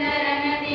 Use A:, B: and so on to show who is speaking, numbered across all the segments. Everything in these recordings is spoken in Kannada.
A: ಸುಂದರ ನದಿ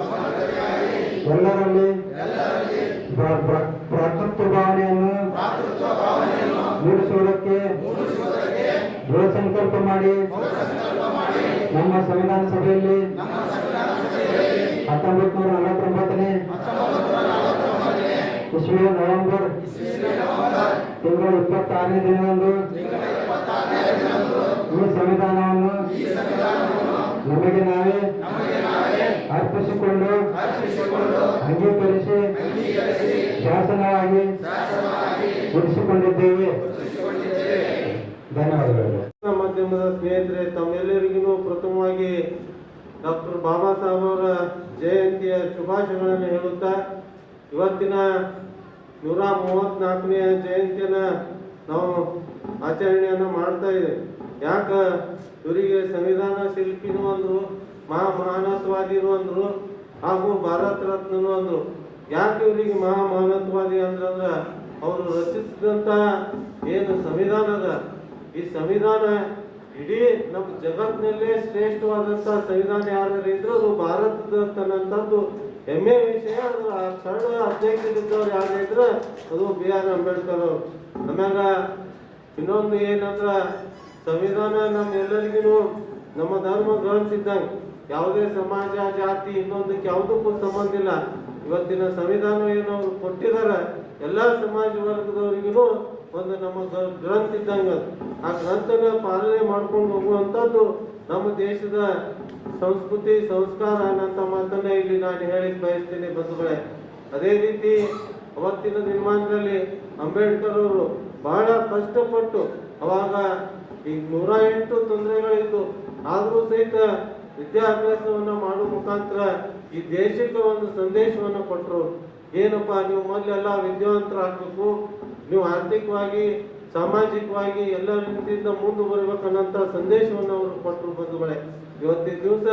B: ಸಮಗ್ರತೆಗಾಗಿ, ಎಲ್ಲರಲ್ಲಿ ಭ್ರ- ಭ್ರ- ಭ್ರಾತೃತ್ವ ಭಾವನೆಯನ್ನು ಮೂಡಿಸುವುದಕ್ಕೆ ದೃಢ ಸಂಕಲ್ಪ ಮಾಡಿ ನಮ್ಮ ಸಂವಿಧಾನ ಸಭೆಯಲ್ಲಿ ಹತ್ತೊಂಬತ್ತು ನೂರ ನಲವತ್ತೊಂಬತ್ತನೇ ಇಸ್ವಿಯ ನವೆಂಬರ್ ತಿಂಗಳ ಇಪ್ಪತ್ತಾರನೇ ದಿನದಂದು ಈ ಸಂವಿಧಾನವನ್ನು ನಮಗೆ ನಾವೇ ಅರ್ಪಿಸಿಕೊಂಡು ಅಂಗೀಕರಿಸಿ ಶಾಸನವಾಗಿ ಉಳಿಸಿಕೊಂಡಿದ್ದೇವೆ ಧನ್ಯವಾದಗಳು.
C: ಮಾಧ್ಯಮದ ಸ್ನೇಹಿತರೆ ತಮ್ಮೆಲ್ಲರಿಗೂ ಪ್ರಥಮವಾಗಿ ಡಾಕ್ಟರ್ ಬಾಬಾ ಸಾಹೇಬ್ ಅವರ ಜಯಂತಿಯ ಶುಭಾಶಯಗಳನ್ನು ಹೇಳುತ್ತಾ ಇವತ್ತಿನ ನೂರ ಮೂವತ್ನಾಲ್ಕನೆಯ ಜಯಂತಿಯನ್ನ ನಾವು ಆಚರಣೆಯನ್ನು ಮಾಡ್ತಾ ಇದ್ದೇವೆ. ಯಾಕೆ? ಇವರಿಗೆ ಸಂವಿಧಾನ ಶಿಲ್ಪಿನೂ ಅಂದರು ಮಹಾ ಅಂದರು ಅಂದ್ರು ಹಾಗೂ ಭಾರತ ರತ್ನನು ಅಂದರು. ಯಾಕೆ ಇವರಿಗೆ ಮಹಾ ಮಹಾನತ್ವಾದಿ ಅಂದ್ರೆ ಅವರು ರಚಿಸಿದಂತ ಏನು ಸಂವಿಧಾನ ಅದ? ಈ ಸಂವಿಧಾನ ಇಡೀ ನಮ್ಮ ಜಗತ್ತಿನಲ್ಲೇ ಶ್ರೇಷ್ಠವಾದಂತಹ ಸಂವಿಧಾನ ಯಾರು ಇದ್ರು ಅದು ಭಾರತದಂತನಂತದ್ದು ಹೆಮ್ಮೆ ವಿಷಯ, ಅದು ಆ ಥರ್ಡ್ ಅಧ್ಯಕ್ಷರಿದ್ದವ್ರು ಯಾರು ಇದ್ರೆ ಅದು ಬಿ ಆರ್ ಅಂಬೇಡ್ಕರ್ ಅವರು. ಆಮ್ಯಾಗ ಇನ್ನೊಂದು ಏನಂದ್ರೆ, ಸಂವಿಧಾನ ನಮ್ಮ ಎಲ್ಲರಿಗೂ ನಮ್ಮ ಧರ್ಮ ಗ್ರಂಥ ಇದ್ದಂಗೆ ಯಾವುದೇ ಸಮಾಜ, ಜಾತಿ, ಇನ್ನೊಂದಕ್ಕೆ ಯಾವುದಕ್ಕೂ ಸಂಬಂಧ ಇಲ್ಲ. ಇವತ್ತಿನ ಸಂವಿಧಾನ ಏನು ಅವ್ರು ಕೊಟ್ಟಿದ್ದಾರೆ, ಎಲ್ಲ ಸಮಾಜ ವರ್ಗದವರಿಗೂ ಒಂದು ನಮ್ಮ ಗ್ರಂಥ ಇದ್ದಂಗೆ. ಆ ಗ್ರಂಥನ ಪಾಲನೆ ಮಾಡ್ಕೊಂಡು ಹೋಗುವಂಥದ್ದು ನಮ್ಮ ದೇಶದ ಸಂಸ್ಕೃತಿ, ಸಂಸ್ಕಾರ ಅನ್ನೋಂಥ ಮಾತನ್ನ ಇಲ್ಲಿ ನಾನು ಹೇಳಿಕ್ ಬಯಸ್ತೀನಿ ಬಂಧುಗಳೇ. ಅದೇ ರೀತಿ ಅವತ್ತಿನ ದಿನಮಾನದಲ್ಲಿ ಅಂಬೇಡ್ಕರ್ ಅವರು ಬಹಳ ಕಷ್ಟಪಟ್ಟು ಅವಾಗ ಈಗ ನೂರ ಎಂಟು ತೊಂದರೆಗಳಿತ್ತು. ಆದರೂ ಸಹಿತ ವಿದ್ಯಾಭ್ಯಾಸವನ್ನ ಮಾಡುವ ಮುಖಾಂತರ ಈ ದೇಶಕ್ಕೆ ಒಂದು ಸಂದೇಶವನ್ನು ಕೊಟ್ಟರು ಏನಪ್ಪ, ನೀವು ಮೊದಲೆಲ್ಲ ವಿದ್ಯಾವಂತರಾಗಬೇಕು. ನೀವು ಆರ್ಥಿಕವಾಗಿ, ಸಾಮಾಜಿಕವಾಗಿ ಎಲ್ಲ ರೀತಿಯಿಂದ ಮುಂದೆ ಸಂದೇಶವನ್ನು ಅವರು ಕೊಟ್ಟರು ಬಂಧುಗಳೇ. ಇವತ್ತಿನ ದಿವಸ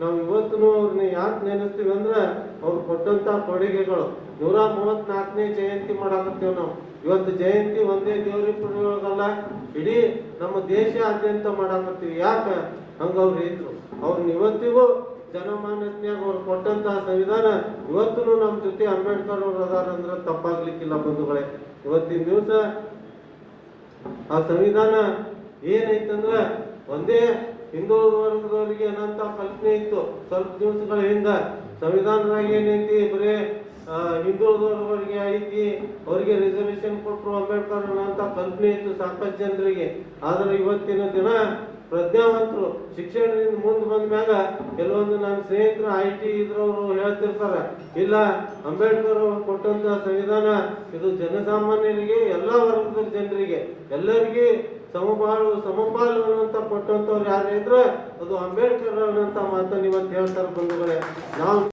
C: ನಾವು ಇವತ್ತು ಅವ್ರನ್ನ ಯಾಕೆ ನೆನೆಸ್ತೀವಿ ಅಂದ್ರೆ ಅವ್ರು ಕೊಟ್ಟಂತ ಕೊಡುಗೆಗಳು. ನೂರ ಮೂವತ್ನಾಲ್ಕನೇ ಜಯಂತಿ ಮಾಡಾಕತ್ತೇವೆ ನಾವು. ಇವತ್ತು ಜಯಂತಿ ಒಂದೇ ದೇವ್ರಿ ಪುಡಿಯೊಳಗಲ್ಲ ಇಡೀ ನಮ್ಮ ದೇಶಾದ್ಯಂತ ಮಾಡಾಕತ್ತೀವಿ. ಯಾಕೆ? ಹಂಗ ಅವ್ರು ಇದ್ರು. ಅವ್ರನ್ನ ಇವತ್ತಿಗೂ ಜನಮಾನಸ್ನ್ಯಾಗ ಅವ್ರು ಕೊಟ್ಟಂತಹ ಸಂವಿಧಾನ ಇವತ್ತು ನಮ್ಮ ಜೊತೆ ಅಂಬೇಡ್ಕರ್ ಅವ್ರು ಅದಾರ ಅಂದ್ರೆ ತಪ್ಪಾಗ್ಲಿಕ್ಕಿಲ್ಲ ಬಂಧುಗಳೇ. ಇವತ್ತಿನ ದಿವಸ ಆ ಸಂವಿಧಾನ ಏನೈತಂದ್ರ ಒಂದೇ ಹಿಂದುಳಿದ ವರ್ಗದವರಿಗೆ ಕಲ್ಪನೆ ಇತ್ತು. ಸ್ವಲ್ಪ ದಿವಸಗಳ ಹಿಂದೆ ಸಂವಿಧಾನದಾಗ ಏನೈತಿ? ಬರೇ ಹಿಂದುಳಿದವರಿಗೆ ಐತಿ. ಅವರಿಗೆ ರಿಸರ್ವೇಶನ್ ಕೊಟ್ಟರು ಅಂಬೇಡ್ಕರ್ ಅಂತ ಕಲ್ಪನೆ ಇತ್ತು ಸಾಕಷ್ಟು ಜನರಿಗೆ. ಆದರೆ ಇವತ್ತಿನ ದಿನ ಪ್ರಜ್ಞಾವಂತರು ಶಿಕ್ಷಣದಿಂದ ಮುಂದೆ ಬಂದ ಮ್ಯಾಗ ಕೆಲವೊಂದು ನನ್ನ ಸ್ನೇಹಿತರು ಐ ಟಿ ಇದ್ರವರು ಹೇಳ್ತಿರ್ತಾರೆ, ಇಲ್ಲ, ಅಂಬೇಡ್ಕರ್ ಅವರು ಕೊಟ್ಟಂತ ಸಂವಿಧಾನ ಇದು ಜನಸಾಮಾನ್ಯರಿಗೆ, ಎಲ್ಲ ವರ್ಗದ ಜನರಿಗೆ, ಎಲ್ಲರಿಗೆ ಸಮಬಾಳು ಸಮಪಾಲು ಅನ್ನುವಂತ ಕೊಟ್ಟಂತವ್ರು ಯಾರು ಇದ್ರೆ ಅದು ಅಂಬೇಡ್ಕರ್ ಅನ್ನುವಂತ ಮಾತನ್ನು ಇವತ್ತು ಹೇಳ್ತಾರೆ ಬಂಧುಗಳೇ. ನಾವು